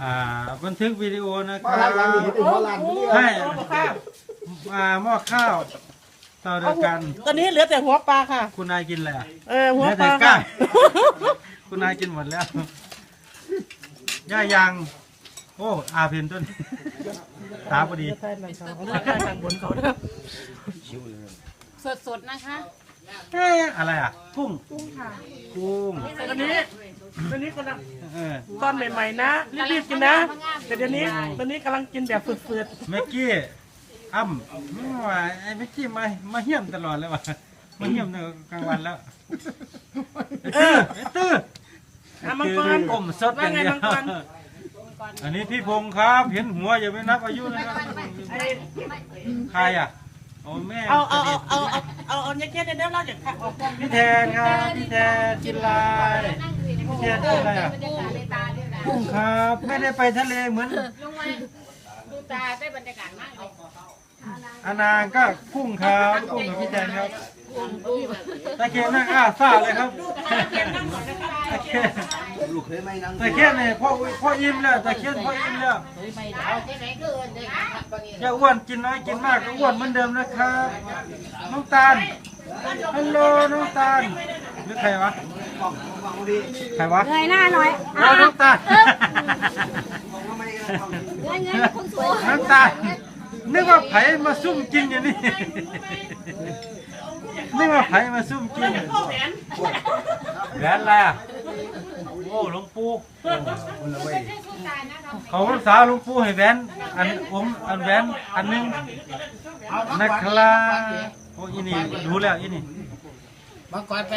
อ่าบันทึกวิดีโอนะคมารัทางหลังบนี่ถึงหัวลานนี่ให้เอาข้าวอ่าหม้อข้าวต่อเดียวกัน ตอนนี้เหลือแต่หัวปลาค่ะ คุณนายกินอะไรอะเออหัวเหลือปแต่ลาก้าค่ะงคุณนายกินหมดแล้ว ย่ายางโอ้ อาเพนต้น ตาพอดี ใช่หลังเขาเอามาใต้ทางบนเขาเด้อสดๆนะคะ เอ๊ะอะไรอะ กุ้ง กุ้งค่ะ กุ้งตอนนี้ ตอนนี้กำลังเออตอนใหม่ๆนะรีบๆกินนะ แต่เดี๋ยวนี้ตอนนี้กำลังกินแบบฝืดเมกกี้อ้ำไม่ว่าไอ้เมกกี้มามาเยี่ยมตลอดเลยว่ะมาเยี่ยมตั้งแต่กลางวันแล้วไอ้ตื้อไอ้ตื้อๆอะมังกรอมสดอย่างเดียวว่าไงมังกรอันนี้พี่พงษ์ครับเห็นหัวอย่าไปนับอายุนะครับไอ้ใครอะโอ้แม่เอาเอาเอาเอาเอาเอาเอาเนี่ยแค่เดี๋ยวเราจะขับออกกล้องพี่แทนครับพี่แทนกินลาย พี่แทนกินอะไรอะบรรยากาศในตาด้วยนะกุ้งครับ ไม่ได้ไปทะเลเหมือนลงมาดูตาได้บรรยากาศมากเลยอานางก็กุ้งครับกุ้งกับพี่แทนครับตะเคียนนั่งอ้าซ่าเลยครับตะเคียนเคยไม่นั่งตะเคียนเนี่ยพ่อพ่ออิ่มแล้วตะเคียนพ่ออิ่มแล้วอย่าอ้วนกินน้อยกินมากก็อ้วนเหมือนเดิมนะครับน้องตาลฮัลโหลน้องตาลหรือใครวะ ใครวะเงยหน้าหน่อยเอาน้องตาลเงยเงยคนสวยน้องตาลนึกว่าไผมาซุ่มกินอย่างนี้ นึกว่าไผมาซุ่มกินพ่อแหวนแหวนอะไรอะโอ้หลวงปู่เขาพรรษาหลวงปู่ให้แหวนอันผมอันแหวนอันหนึงนะครับโอ้อีนี่ดูแล้วอีนี่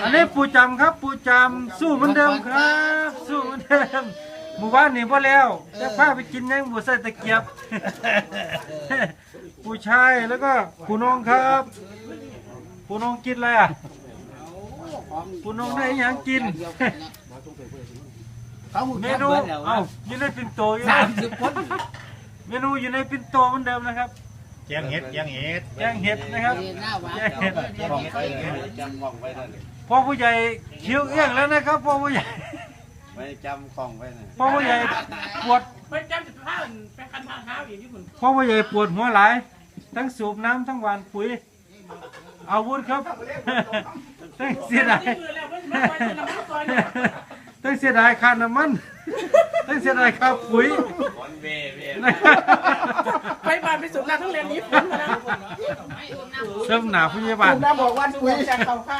อันนี้ปู่จำครับปู่จำสู้เหมือนเดิมครับ สู้เหมือนเดิมหมู่บ้านนี่พอแล้วจะพาไปกินยังบุใส่ตะเกียบ ปู่ชายแล้วก็ปู่น้องครับปู่น้องกินอะไรอะปู่น้องได้หยังกินเขาหูเมจักนูเบิดแล้วเอ้าอยู่ในปิ่นโตอยู่สามสิบคนเมนูอยู่ในปิ่นโตเหมือนเดิมนะครับ แกงเห็ดแกงเห็ดแกงเห็ดนะครับแกงเห็ดของไปเลยจำของไปเลยพ่อผู้ใหญ่เคี้ยวเอื้องแล้วนะครับพ่อผู้ใหญ่ไม่จำของไปเลยพ่อผู้ใหญ่ปวดไปจำจุดผ้าไปคันทางเท้าอย่างที่คุณพ่อผู้ใหญ่ปวดหัวหลายทั้งสูบน้ำทั้งหวานปุ๋ยอาวุธครับทั้งเสียดายมือแล้วไม่ไม่ไปจะนำข้าวซอยเนี่ยทั้งเสียดายค่าน้ำมัน ทั้งเสียดายค่าปุ๋ยเว่เว่นะครับไปบ้านไปสูบน้ำทั้งเรียนนี้ฝนมาแล้วเริ่มหนาพยาบาลน้าบอกว่าปุ๋ยจากเขาข้า